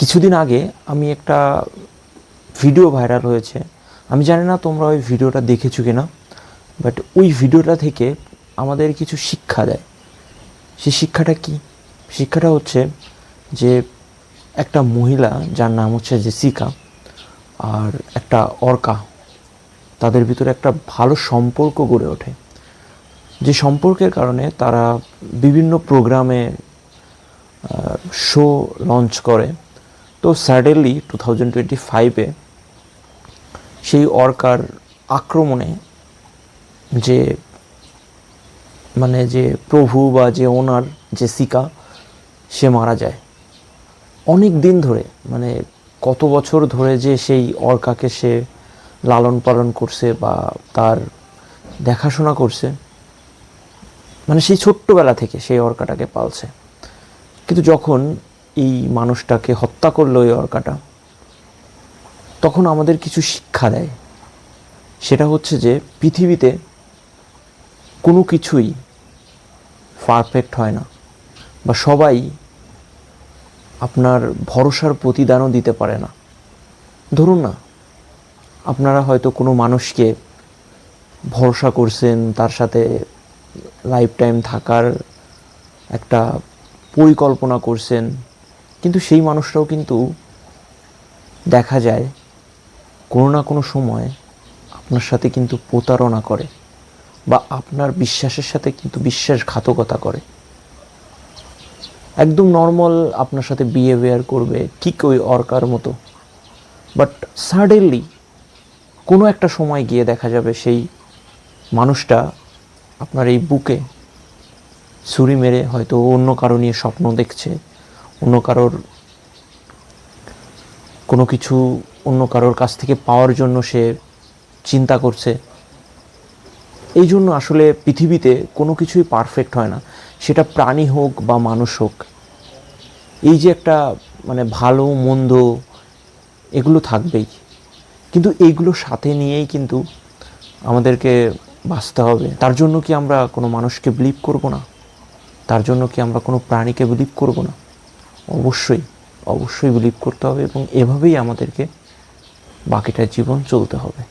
কিছুদিন আগে আমি একটা ভিডিও ভাইরাল হয়েছে। আমি জানি না তোমরা ওই ভিডিওটা দেখেছ কিনা বাট ওই ভিডিওটা থেকে আমাদের কিছু শিক্ষা দেয়। সেই শিক্ষাটা কি? শিক্ষাটা হচ্ছে যে একটা মহিলা, যার নাম হচ্ছে জেসিকা, আর একটা অর্কা, তাদের ভিতরে একটা ভালো সম্পর্ক গড়ে ওঠে। যে সম্পর্কের কারণে তারা বিভিন্ন প্রোগ্রামে শো লঞ্চ করে। তো স্যাডেনলি টু থাউজেন্ড টোয়েন্টি ফাইভে সেই অর্কার আক্রমণে যে মানে যে প্রভু বা যে ওনার যে সিকা সে মারা যায়। অনেক দিন ধরে মানে কত বছর ধরে যে সেই অর্কাকে সে লালন পালন করছে বা তার দেখাশোনা করছে মানে সেই ছোট্টবেলা থেকে সেই অর্কাটাকে পালছে। কিন্তু যখন এই মানুষটাকে হত্যা করল এই অর্কাটা, তখন আমাদের কিছু শিক্ষা দেয়। সেটা হচ্ছে যে পৃথিবীতে কোনো কিছুই পারফেক্ট হয় না বা সবাই আপনার ভরসার প্রতিদানও দিতে পারে না। ধরুন না, আপনারা হয়তো কোনো মানুষকে ভরসা করছেন, তার সাথে লাইফ টাইম থাকার একটা পরিকল্পনা করছেন কিন্তু সেই মানুষটাও কিন্তু দেখা যায় কোনো না কোনো সময় আপনার সাথে কিন্তু প্রতারণা করে বা আপনার বিশ্বাসের সাথে কিন্তু বিশ্বাসঘাতকতা করে। একদম নর্মাল আপনার সাথে বিহেভিয়ার করবে, ঠিক ওই অর্কার মতো। বাট সাডেনলি কোনো একটা সময় গিয়ে দেখা যাবে সেই মানুষটা আপনার এই বুকে ছুরি মেরে হয়তো অন্য কারও নিয়ে স্বপ্ন দেখছে অন্য কারোর, কোনো কিছু অন্য কারোর কাছ থেকে পাওয়ার জন্য সে চিন্তা করছে। এই জন্য আসলে পৃথিবীতে কোনো কিছুই পারফেক্ট হয় না। সেটা প্রাণী হোক বা মানুষ হোক। এই যে একটা মানে ভালো, মন্দ, এগুলো থাকবেই। কিন্তু এইগুলো সাথে নিয়েই কিন্তু আমাদেরকে বাঁচতে হবে। তার জন্য কি আমরা কোনো মানুষকে বিলিভ করব না? তার জন্য কি আমরা কোনো প্রাণীকে বিলিভ করব না? অবশ্যই অবশ্যই বিলিভ করতে হবে এবং এভাবেই আমাদেরকে বাকিটা জীবন চলতে হবে।